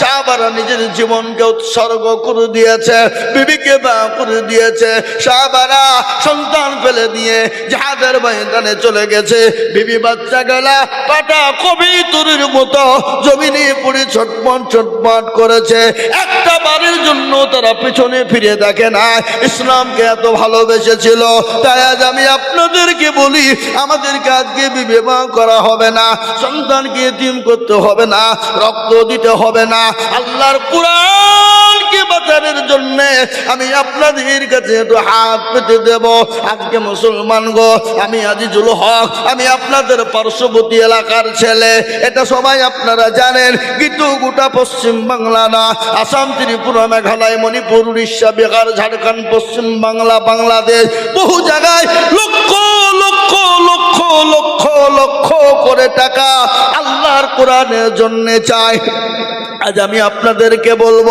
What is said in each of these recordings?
সাহাবারা নিজের জীবনকে উৎসর্গ করে দিয়েছে, বিবিকে বা করে দিয়েছে। সন্তান ফেলে দিয়ে চলে গেছে। বিবি বাচ্চা গেলা পাটা কবি তুরির মতো জমিনে ছটপট ছটপট করেছে। একটা বারের জন্য তারা পিছনে ফিরে দেখে না, ইসলামকে এত ভালোবেসেছিল। তাই আজ আমি আপনাদেরকে বলি, আমাদেরকে আজকে বিবাহ করা হবে না, সন্তানকে এতিম করতে হবে না, রক্ত দিতে হবে না। আল্লাহর কোরআনকে বাঁচানোর জন্য আমি আপনাদের কাছে একটু হাত পেতে দেব। আজকে মুসলমান গো, আমি আজিজুল হক, আমি আপনাদের পার্শ্ববর্তী এলাকার ছেলে। এটা সবাই আপনারা জানেন, কিন্তু গোটা পশ্চিম বাংলা না। আসাম, ত্রিপুরা, মেঘালয়, মণিপুর, উড়িষ্যা, বিহার, ঝাড়খণ্ড, পশ্চিম বাংলা, বাংলাদেশ বহু জায়গায় লক্ষ লক্ষ লক্ষ লক্ষ লক্ষ করে টাকা আল্লাহর কোরআনের জন্য চায়। আজ আমি আপনাদেরকে বলব,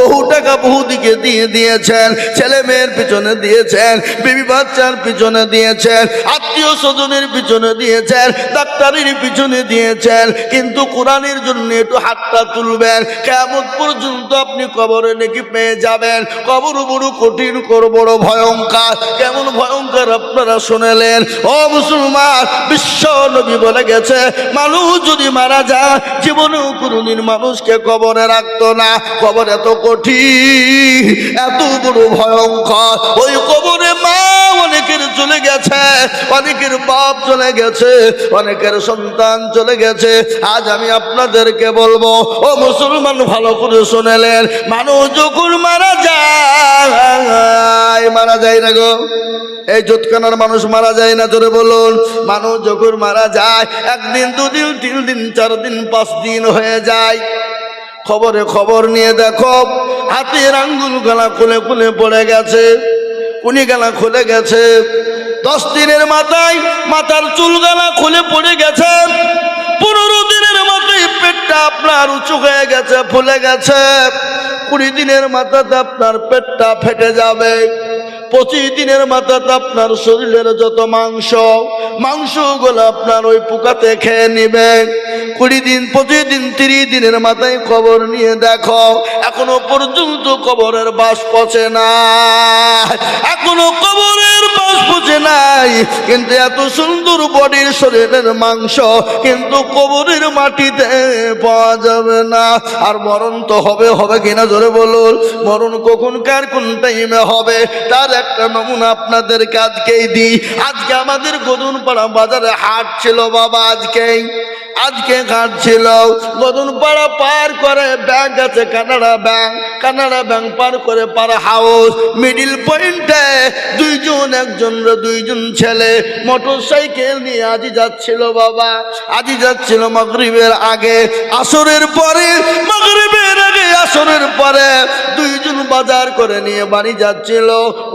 বহু টাকা বহু দিকে দিয়ে দিয়েছেন, ছেলে মেয়ের পিছনে দিয়েছেন, বিবি বাচ্চার পিছনে দিয়েছেন, আত্মীয় স্বজনের পিছনে দিয়েছেন, ডাক্তারের পিছনে দিয়েছেন, কিন্তু কোরআনের জন্য একটু হাতটা তুলবেন, কেমন পর্যন্ত আপনি কবরে নাকি পেয়ে যাবেন, কবর বড় কঠিন, কর বড় ভয়ঙ্কর, কেমন ভয়ঙ্কর আপনারা শুনেলেন, ও মুসলমান, বিশ্ব নবী বলে গেছে, মানুষ যদি মারা যায়, জীবনেও কোনোদিন মানুষকে কবরে রাখতো না কবর এত কঠিন, এত বড় ভয়ঙ্কর। ওই কবরে মা অনেকের চলে গেছে, অনেকের বাপ চলে গেছে, অনেকের সন্তান চলে গেছে। আজ আমি আপনাদেরকে বলব, ও মুসলমান ভালো করে শুনেলেন, মানুষ যখন মারা যায় মারা যায় না গো। এই জোৎকানার মানুষ মারা যায় না, জোরে বলুন। মানুষ যখন মারা যায়, একদিন, দুদিন, তিন দিন, চার দিন, পাঁচ দিন হয়ে যায়। খবরে খবর নিয়ে দেখো, হাতের আঙ্গুল গলা খুলে খুলে পড়ে গেছে কুনি গলা খুলে গেছে। দশ দিনের মাথায় মাথার চুল গলা খুলে পড়ে গেছে, পনেরো দিনের মাথায় পেটটা আপনার উঁচু হয়ে গেছে, ফুলে গেছে। কুড়ি দিনের মাথাতে আপনার পেটটা ফেটে যাবে। পঁচিশ দিনের মাথাতে আপনার শরীরের যত মাংস মাংসগুলো আপনার ওই পোকাতে খেয়ে নিবেন। কুড়ি দিন, পঁচিশ দিন, তিরিশ দিনের মাথায় খবর নিয়ে দেখো, এখনও পর্যন্ত কবরের বাস পচে না। এখনও কবরের পচে নাই, কিন্তু এত সুন্দর বডির শরীরের মাংস কিন্তু কবরের মাটিতে পাওয়া যাবে না। আর মরণ তো হবে হবে কিনা ধরে বলুন। মরণ কখন, কার কোন টাইমে হবে? তার একটা নমুনা আপনাদের আজকেই দিই। আজকে আমাদের গদুন পাড়া বাজারে হাট ছিল বাবা, আজকেই। আজকে কাটছিল গদুন পাড়া পার করে ব্যাংক আছে, কানাডা ব্যাংক কানাডা ব্যাংক পার করে পার হাউস মিডিল পয়েন্টে দুইজন একজন দুইজন ছেলে। মোটর সাইকেল নিয়ে আজি যাচ্ছিল বাবা। আজি যাচ্ছিল মগরিবের আগে। আসরের পরে মাগরিবের আগে আসরের পরে দুইজন বাজার করে নিয়ে বাড়ি যাচ্ছিল।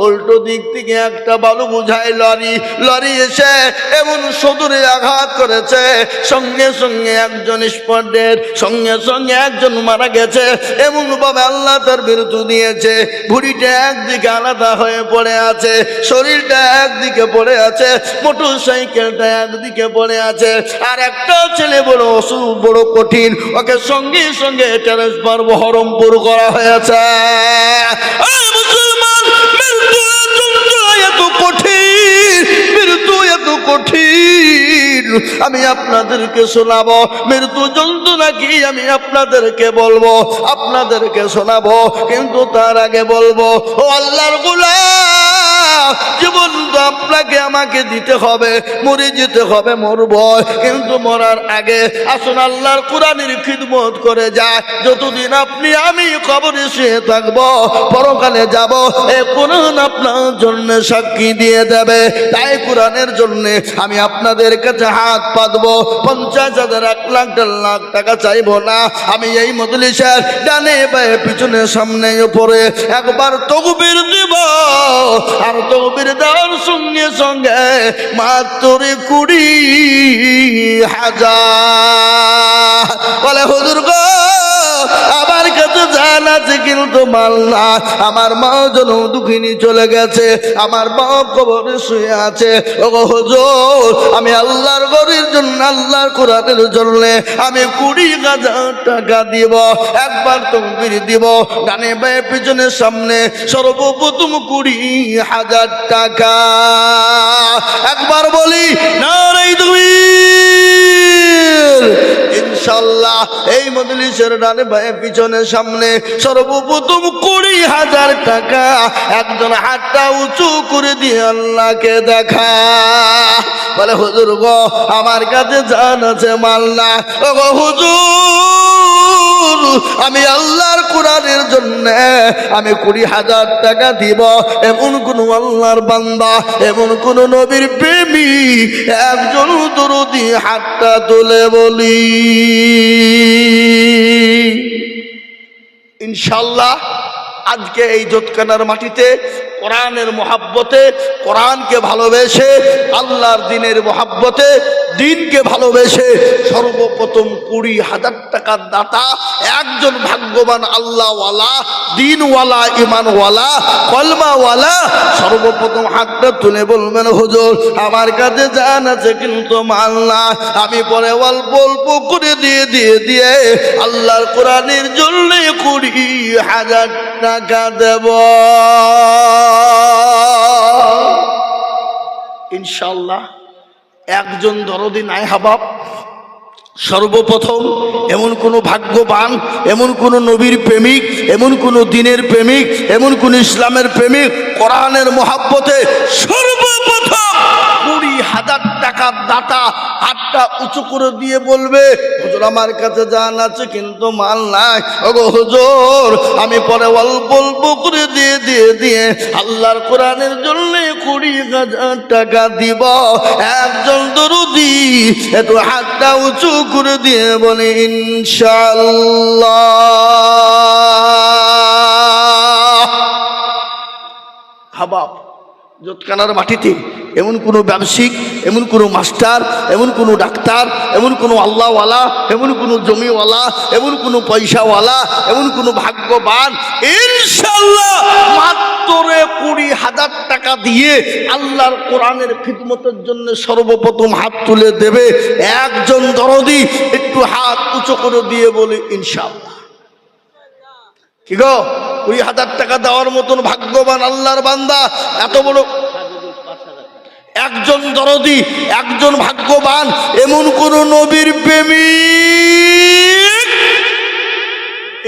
উল্টো দিক থেকে একটা বালু বুঝাই লরি। লরি এসে এমন সদরে আঘাত করেছে। সঙ্গে সঙ্গে একজন স্পটের, সঙ্গে সঙ্গে একজন মারা গেছে। এমন ভাবে আল্লাহ তার বিরুদ্ধ দিয়েছে। ভুড়িটা একদিকে আলাদা হয়ে পড়ে আছে, শরীরটা একদিকে পড়ে আছে মোটর সাইকেলটা একদিকে পড়ে আছে। আর একটা ছেলে বড় অসুখ, বড় কঠিন, ওকে সঙ্গে সঙ্গে ট্রান্সফার বহরমপুর করা হয়েছে। কঠিন আমি আপনাদেরকে শোনাবো, মৃত্যু যন্ত্রণা নাকি আমি আপনাদেরকে বলব? আপনাদেরকে শোনাবো, কিন্তু তার আগে বলব, ও আল্লাহর গোলাম! জীবন তো আপনাকে, আমাকে দিতে হবে, মরে যেতে হবে, মরব। কিন্তু মরার আগে আসুন আল্লাহর কোরআনের খিদমত করে যায় যতদিন আপনি, আমি কবরে শুয়ে থাকব, পরকালে যাব, এ কোরআন আপনার জন্য সাক্ষী দিয়ে দেবে। তাই কোরআনের জন্য আমি আপনাদের কাছে হাত পাতবো। পঞ্চাশ হাজার এক লাখ, দেড় লাখ টাকা চাইব না। আমি এই মজলিসের ডানে বায়ে পিছনে, সামনে, উপরে একবার তকবির দিব। আর তকবির দেওয়ার সঙ্গে সঙ্গে মাত্র কুড়ি হাজার। বলে হুজুর গো আমার কাছে জানা আছে, কিন্তু মাল না। আমার মা যেন দুঃখিনী চলে গেছে, আমার বাপ কবরে শুয়ে আছে। ও গো আমি আল্লাহর গরির জন্য, আল্লাহর কোরআনের জন্য আমি কুড়ি হাজার টাকা দিব, একবার তকবির দিব। ডানে বায়ে পিছনের সামনে সর্বপ্রথম কুড়ি হাজার টাকা। একবার বলি, না মজলিসের ডানে ভাই পিছনে সামনে সর্বপ্রথম কুড়ি হাজার টাকা। একজন হাতটা উঁচু করে দিয়ে আল্লাহকে দেখা। বলে, হুজুর গো, আমার কাছে জান আছে মাল্লা ও গো হুজুর আমি আল্লাহর কোরআনের জন্য আমি কুড়ি হাজার টাকা দিব। এমন কোন আল্লাহর বান্দা, এমন কোন নবীর প্রেমী একজন দরদি হাতটা তুলে বলি। ইনশাল্লাহ আজকে এই জোৎকানার মাটিতে কোরআনের মহাব্বতে, কোরআনকে ভালোবেসে, আল্লাহর দিনের মহাব্বতে, দিনকে ভালোবেসে সর্বপ্রথম কুড়ি হাজার টাকার দাতা, একজন ভাগ্যবান আল্লাহওয়ালা, দিনওয়ালা ইমানওয়ালা কলমাওয়ালা, সর্বপ্রথম হাতটা তুলে বলবেন, হুজুর, আমার কাছে জান আছে কিন্তু মাল না। আমি পরে অল্প অল্প করে দিয়ে দিয়ে দিয়ে আল্লাহর কোরআনের জন্য কুড়ি হাজার টাকা দেব। ইনশাল্লাহ একজন দরদি নাই হাবাব, সর্বপ্রথম এমন কোনো ভাগ্যবান, এমন কোনো নবীর প্রেমিক, এমন কোনো দিনের প্রেমিক, এমন কোন ইসলামের প্রেমিক, কোরআনের মহাব্বতে সর্বপ্রথম হাজার টাকার দাতা হাতটা উঁচু করে দিয়ে বলবে, হুজুর আমার কাছে জান আছে, কিন্তু মাল নাই। ওগো হুজুর, আমি পরে অল্প অল্প করে দিয়ে দিয়ে দিয়ে আল্লাহর কোরআনের জন্য কুড়ি হাজার টাকা দিব। একজন দরুদি একটু হাতটা উঁচু করে দিয়ে বলে ইনশাল্লাহ হাবাব জোতকানার মাটিতে এমন কোনো ব্যবসায়িক, এমন কোনো মাস্টার, এমন কোনো ডাক্তার, এমন কোনো আল্লাহওয়ালা, এমন কোনো জমিওয়ালা, এমন কোনো পয়সাওয়ালা, এমন কোনো ভাগ্যবান ইনশাল্লাহ মাত্র কুড়ি হাজার টাকা দিয়ে আল্লাহর কোরআনের খিদমতের জন্য সর্বপ্রথম হাত তুলে দেবে। একজন দরদি একটু হাত উঁচু করে দিয়ে বলে ইনশাল্লাহ কি গো? কুড়ি হাজার টাকা দেওয়ার মতন ভাগ্যবান আল্লাহর বান্দা, এত বড় একজন দরদি, একজন ভাগ্যবান, এমন কোন নবীর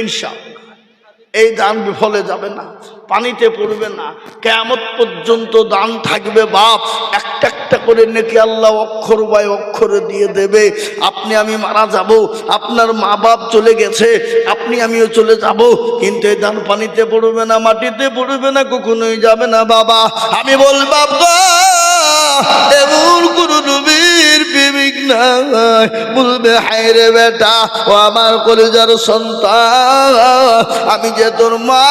ইনশাআল্লাহ। এই দান বিফলে যাবে না, পানিতে পড়বে না। কেমত পর্যন্ত দান থাকবে বাপ, একটা একটা করে নেকি আল্লাহ অক্ষর বাই অক্ষরে দিয়ে দেবে। আপনি আমি মারা যাব, আপনার মা বাপ চলে গেছে, আপনি আমিও চলে যাব, কিন্তু এই দান পানিতে পড়বে না, মাটিতে পড়বে না, কখনোই যাবে না বাবা। আমি বল বাবা এমন কোন নবীর প্রেমিক নাই। বলবে, হায় রে বেটা, ও আমার কলেজার সন্তান, আমি যে তোর মা,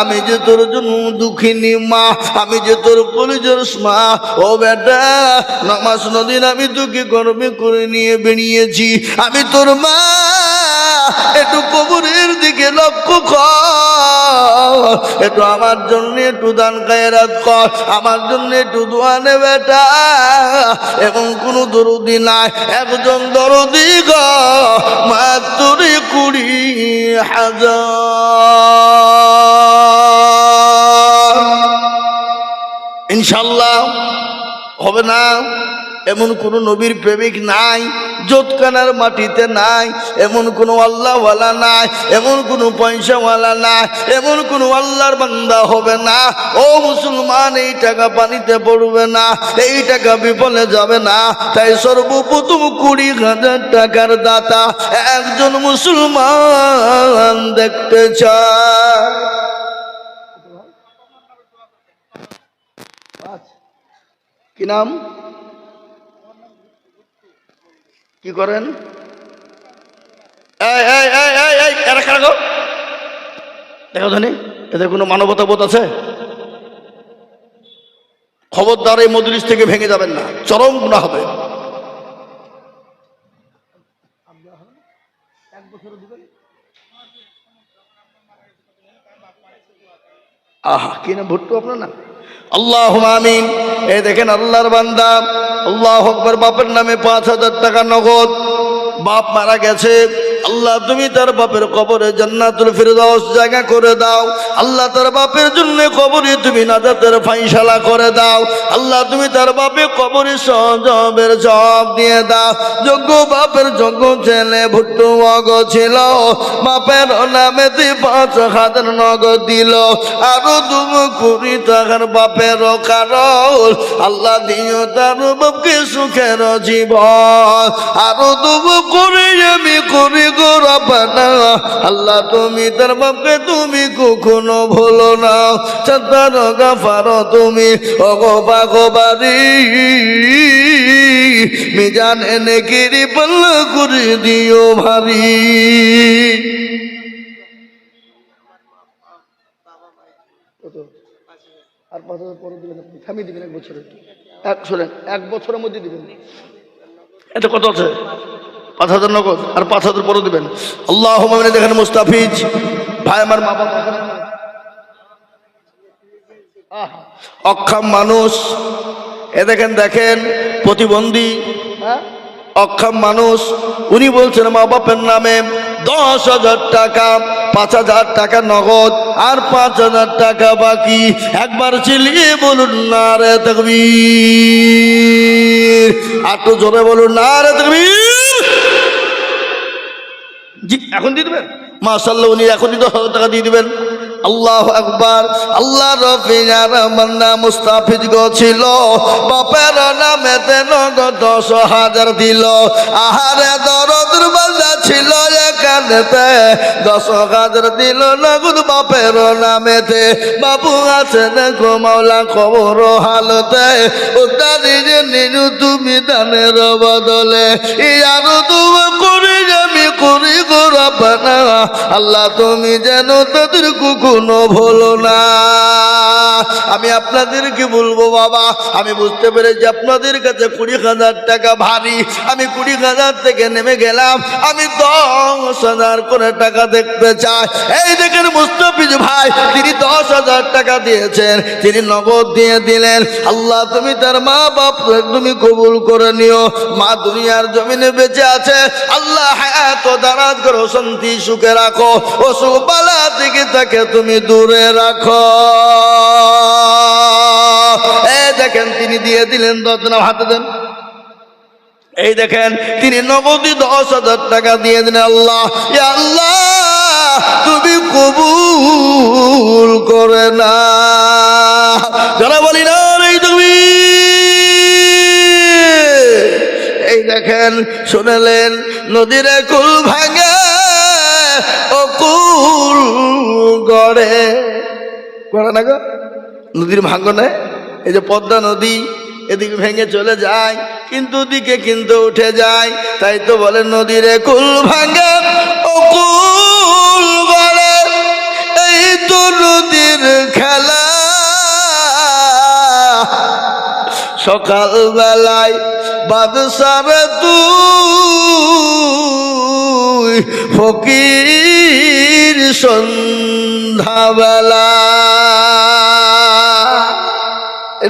আমি যে তোর জন্য দুঃখিনী মা, আমি যে তোর কলেজার মা, ও বেটা, নামাজ নদীন আমি তোকে গর্বে করে নিয়ে বেরিয়েছি আমি তোর মা, একটু কবরের দিকে লক্ষ্য কর। একটু আমার জন্য একটু দান কায়রাত কর, আমার জন্য একটু দোয়া নে বেটা। এবং কোনো দরদি নাই, একজন দরদি গ মাত্র কুড়ি হাজার। ইনশাল্লাহ, হবে না? এমন কোন নবীর প্রেমিক নাই জোতকানার মাটিতে নাই, এমন কোন আল্লাহওয়ালা নাই, এমন কোন পয়সাওয়ালা নাই, এমন কোন আল্লাহর বান্দা হবে না। ও মুসলমান, এই টাকা পানিতে পড়বে না, এই টাকা বিফলে যাবে না। তাই সর্বপ্রথম কুড়ি হাজার টাকার দাতা একজন মুসলমান দেখতে চায়। কি নাম? কি করেন? দেখো ধনী, এদের কোনো মানবতা বোধ আছে? খবরদার এই মজলিস থেকে ভেঙে যাবেন না, চরম গুণা হবে। আহা, কি না ভুট্টু আপনার না আল্লাহ আমিন। এ দেখেন আল্লাহর বান্দা আল্লাহ আকবর বাপের নামে পাঁচ হাজার টাকা নগদ। বাপ মারা গেছে, আল্লাহ তুমি তার বাপের কবরে জান্নাতুল ফিরদাউস জায়গা করে দাও। আল্লাহ তার বাপের জন্য কবরে তুমি নাজাতের ফাইসালা করে দাও। আল্লাহ তুমি তার বাপে কবরে সজবের জব দিয়ে দাও। যোগ্য বাপের যোগ্য ছেলে ভুট্টু মগ ছিল, বাপের নামেতে পাঁচ হাজার নগদ দিল। আরও দুম কুড়ি টাকার বাপের কারণ, আল্লাহ দিও তার বাপকে সুখের জীবন। আরও দুম করে আমি করি গো রব্বানা আল্লাহ তুমি তার বাপকে তুমি কখনো ভুলো না। চাতার গাফার তুমি অগবা গবারি মিজান এনে গিরি পাল্লা করে দিও ভারী। আর পাঁচ হাজার পরে দিবেন আপনি। থামিয়ে দিবেন এক বছরে এক শোনেন এক বছরের মধ্যে দিবেন। এটা কত আছে? পাঁচ হাজার নগদ আর পাঁচ হাজার পরে দিবেন। আল্লাহ মামিনে দেখেন মুস্তাফিজ। ভাই, আমার মা বাবা অক্ষম মানুষ। এ দেখেন দেখেন, প্রতিবন্ধী। হ্যাঁ? অক্ষম মানুষ। উনি বলছেন, মা বাপের নামে দশ হাজার টাকা, পাঁচ হাজার টাকা নগদ আর পাঁচ হাজার টাকা বাকি। একবার চিলিয়ে বলুন, না রে তকবীর। তো জোরে বলুন, না রে তকবীর। জি, এখন দিয়ে দেবেন? মাশাল্লাহ উনি এখনই দশ হাজার টাকা দিয়ে দেবেন। আল্লাহ আকবার। আল্লাহ রফিজার মান্না মুস্তাফিজ গো ছিল। বাপের নামে তেন দশ হাজার দিল। আহারে দরদুর বাজা ছিল এখানেতে দশ হাজার দিল নগদ বাপের নামেতে। বাবু আছে দেখো মাওলা খবর হালতে ওটা নিজে নিজ তুমি দানের বদলে। ইয়ারো তুমি করে আমি, করি গো আল্লাহ তুমি যেন তাদের কখনো ভুলো না। আমি আপনাদেরকে বলব বাবা, আমি বুঝতে পেরেছি আপনাদের কাছে কুড়ি হাজার টাকা ভারী। আমি কুড়ি হাজার থেকে নেমে গেলাম, আমি দশ হাজার করে টাকা দেখতে চাই এই দেখেন মুস্তফিজ ভাই, তিনি দশ হাজার টাকা দিয়েছেন, তিনি নগদ দিয়ে দিলেন। আল্লাহ, তুমি তার মা বাপ তুমি কবুল করে নিও। মা দুনিয়ার জমিনে বেঁচে আছে। আল্লাহ এত দারাজ করো শান্তি, সুখে রাখো। অসুখ বালা থেকে তাকে তুমি দূরে রাখো। এই দেখেন, তিনি দিয়ে দিলেন, দশ হাতে দেন। এই দেখেন, তিনি নগদি দশ হাজার টাকা দিয়ে দিন আল্লাহ আল্লাহ, তুমি কবুল করে না। যারা বলি, না এই তুমি। এই দেখেন, শুনেলেন, নদীর কুল ভাঙে, ও কুল গড়ে। গড়ে না গো? নদীর ভাঙ্গনে? এই যে পদ্মা নদী, এদিকে ভেঙে চলে যায়। কিন্তু দিকে কিন্তু উঠে যায়। তাই তো বলে নদীরে কুল ভাঙে ও কুল গড়ে। এই তো নদীর খেলা। সকাল বেলায় বাদশার তুই ফকির সন্ধ্যাবেলা।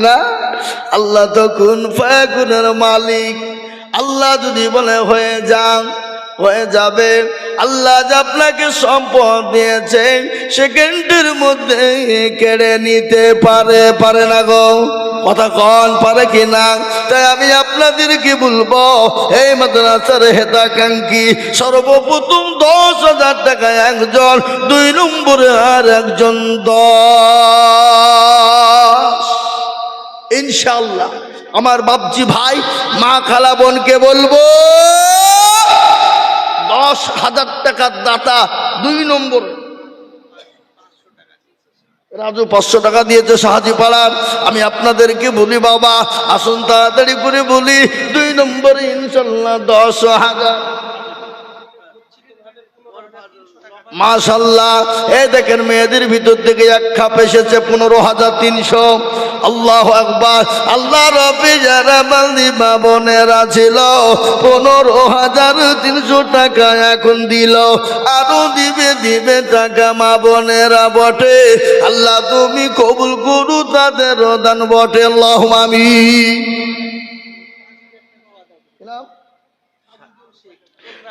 না? আল্লাহ তো কোন ফায়াকুনের মালিক। আল্লাহ যদি বলে, হয়ে যান, হয়ে যাবে। আল্লাহ যে আপনাকে সম্পদ দিয়েছে সেকেন্ডের মধ্যে কেড়ে নিতে পারে পারে না গো। কথা কন, পারে কি না? তাই আমি আপনাদেরকে বলব, এই মাদ্রাসার হেতাকাঙ্ক্ষী সর্বপ্রথম দশ হাজার টাকা একজন, দুই নম্বরে আর একজন দশ। ইনশাল্লাহ আমার বাপজি ভাই, মা খালা বোনকে বলব, দশ হাজার টাকার দাতা দুই নম্বর। রাজু পাঁচশো টাকা দিয়েছে সাহায্য পাড়ার। আমি আপনাদেরকে বলি, বাবা, আসুন তাড়াতাড়ি করে বলি, দুই নম্বরে ইনশাল্লাহ দশ হাজার। মাশাল্লাহ এই দেখেন মেয়েদের ভিতর থেকে এক খাপ এসেছে পনেরো হাজার তিনশো। আল্লাহ আকবার আল্লাহ রবি যারা বান্দি মা বোনেরা ছিল পনেরো হাজার তিনশো টাকা এখন দিল। আরও দিবে দিবে টাকা মা বোনেরা বটে। আল্লাহ তুমি কবুল করু তাদের দান বটে। আল্লাহ আমি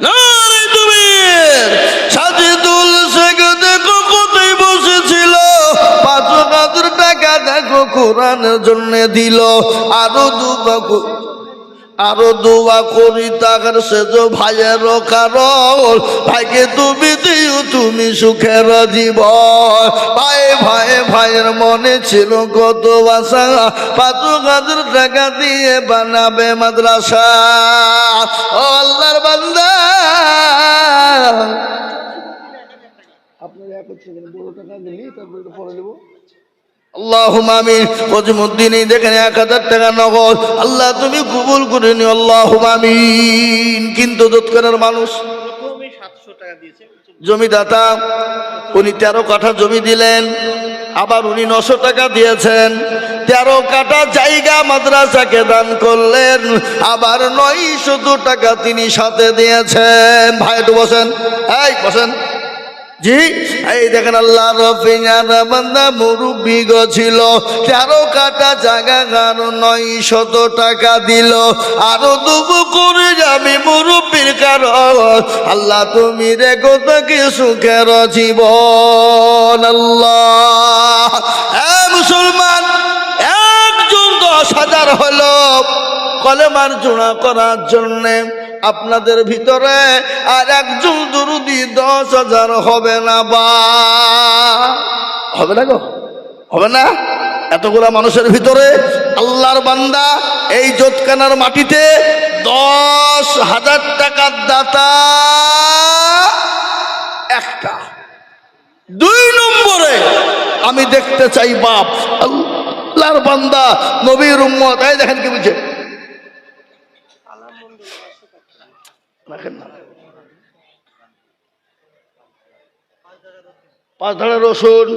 নারে তুমি। সাজিদুল দেখো কোরআনের জন্য দিল। আরও দুবাকু আরও দোয়া করি তাকার সেজ ভাইয়ের কারণ। ভাইকে তুমি দিও, তুমি সুখের জীবন। ভাই ভাই, ভাইয়ের মনে ছিল কত বাসা পাঁচ হাজার টাকা দিয়ে বানাবে মাদ্রাসা। আল্লাহর বান্দা। আপনার এক হচ্ছে বড় টাকা দিলি তারপরে পরে নেব আল্লাহ দেখেন এক হাজার টাকা নগদ। আল্লাহ, তুমি আল্লাহ কিন্তু মানুষ। জমিদাতা, উনি তেরো কাঠা জমি দিলেন। আবার উনি নশো টাকা দিয়েছেন। তেরো কাঠা জায়গা মাদ্রাসাকে দান করলেন। আবার নয় টাকা তিনি সাথে দিয়েছেন। ভাই, একটু বসেন। এই, বসেন। জি? এই দেখেন আল্লাহ রফিয়ার বান্দা মুরব্বী ছিল। তেরো কাটা জায়গা কারও নয় শত টাকা দিল। আরও দুবু করে যাবি মুরব্বীর কারণ। আল্লাহ তুমি রেখো তাকে সুখের জীবন আল্লাহ। মুসলমান, একজন দশ হাজার হলো কলেমার জোড়া করার জন্যে। আপনাদের ভিতরে আর একজন দুরুদি দশ হাজার হবে না বা। হবে না গো? হবে না? এতগুলা মানুষের ভিতরে আল্লাহর বান্দা এই জোৎকানার মাটিতে দশ হাজার টাকার দাতা। একটা। দুই নম্বরে আমি দেখতে চাই বাপ। আল্লাহর বান্দা নবীর উম্মত। এই দেখেন কি বুঝে রাখেন পাঁচ ধারা রসুন,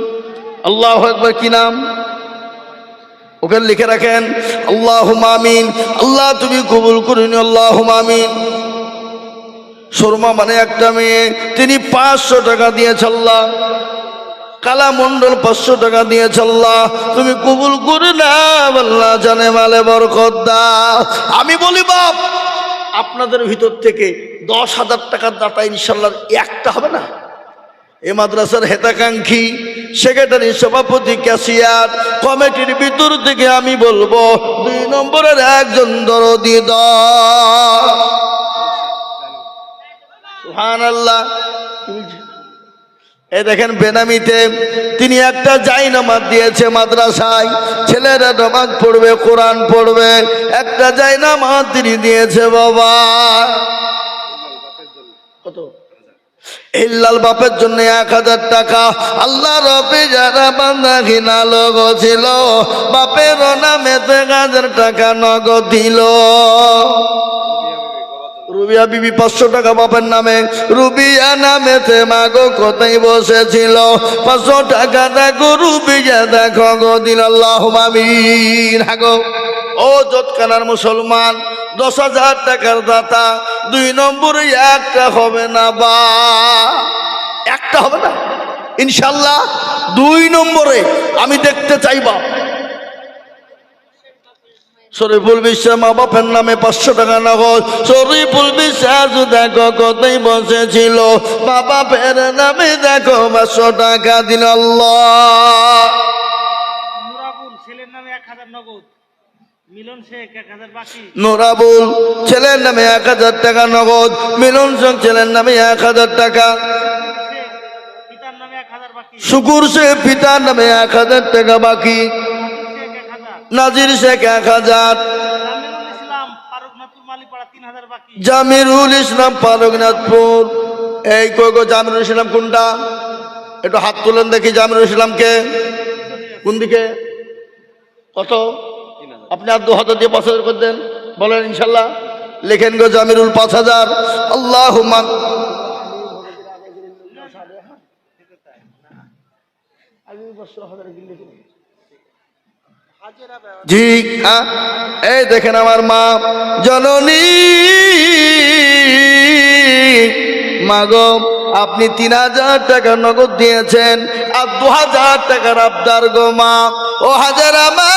আল্লাহ একবার কি নাম? ওখানে লিখে রাখেন আল্লাহ মামিন আল্লাহ তুমি কবুল করিন আল্লাহ মামিন শর্মা মানে একটা মেয়ে, তিনি পাঁচশো টাকা দিয়েছে আল্লাহ। কালা মন্ডল পাঁচশো টাকা দিয়েছে আল্লাহ। তুমি কবুল করে না আল্লাহ জানে মালে বরকত দাও। আমি বলি, বাপ আপনাদের ভিতর থেকে দশ হাজার টাকার দাতা ইনশাল্লাহ একটা হবে না? এ মাদ্রাসার হেতাকাঙ্ক্ষী সেক্রেটারি, সভাপতি, ক্যাশিয়ার, কমিটির ভিতর থেকে আমি বলব, দুই নম্বরের একজন দরদি দান আল্লাহ এ দেখেন বেনামিতে, তিনি একটা জাই নামাজ দিয়েছে মাদ্রাসায়। ছেলেরা নামাজ পড়বে, কোরআন পড়বে, একটা জাই নামাজ তিনি দিয়েছে বাবা। কত? ইল্লাল বাপের জন্য এক হাজার টাকা। আল্লাহ রবি যারা বান্দা ঘিনা লোক ছিল বাপের এক হাজার টাকা নগদ দিল। রুবিয়া বিবি পাঁচশো টাকা বাপের নামে। রুবিয়া নামে নামেতে মাগো কোথায় বসেছিল? পাঁচশো টাকা দেখো রুবিয়া দেখো গো দিল আল্লাহ মামিন হাগো। ও জতকানার মুসলমান, দশ হাজার টাকার দাতা, দুই নম্বরে একটা হবে না বা? একটা হবে না? ইনশাল্লাহ দুই নম্বরে আমি দেখতে চাইবা। শরীফুল বিশ্বাস মা বাপের নামে পাঁচশো টাকা নগদ। শরীফুল বিশ্বাস দেখো কোথায় বসেছিল মা বাপের নামে দেখো পাঁচশো টাকা দিল আল্লাহ। ছেলের নামে এক হাজার নগদ। শেখ নোরাবুল ছেলের নামে এক হাজার টাকা নগদ। মিলন সিং ছেলের নামে এক হাজার টাকা। শেখ নামে এক হাজার শুকুর সে পিতার নামে এক হাজার টাকা বাকি। শেখ নাজির শেখ এক হাজার। জামিরুল ইসলাম পারগনাথপুর এই কই গো জামিরুল ইসলাম কোনটা? একটু হাত তুলেন দেখি জামিরুল ইসলামকে। কোন দিকে? কত? আপনি আর দু হাজার দিয়ে পাঁচ হাজার করে দেন। বলেন ইনশাল্লাহ। লেখেন গো জামিরুল পাঁচ হাজার। আল্লাহ বছর হাজার জি? এই দেখেন আমার মা, জননী, মাগো, আপনি তিন হাজার টাকা নগদ দিয়েছেন আর দু হাজার টাকার আবদার গো মা ও হাজার মা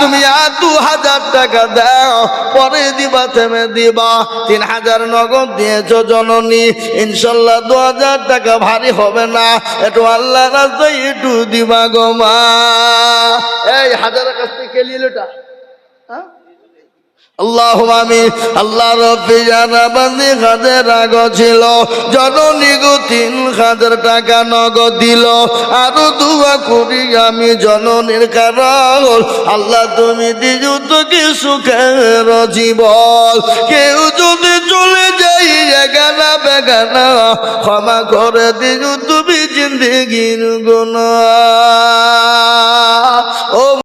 তুমি আর দু হাজার টাকা দাও, পরে দিবা, থেমে দিবা। তিন হাজার নগদ দিয়েছ জননী, ইনশাল্লাহ দু হাজার টাকা ভারী হবে না। একটু আল্লাহ রাস্তায় একটু দিবা গো মা। এই হাজারের কাছ থেকে এটা হ্যাঁ? আল্লাহ আমি আল্লাহ রব্বি জানাবান্দি হাজার আগ ছিল, জননী গো তিন হাজার টাকা নগদ দিল। আরও দুয়া করি আমি জননীর কারণ আল্লাহ তুমি দিজু তো কি সুখের জীবন। কেউ যদি চলে যাই এগানা বেগানা, ক্ষমা করে দিজু তুমি জিন্দিগির গুণা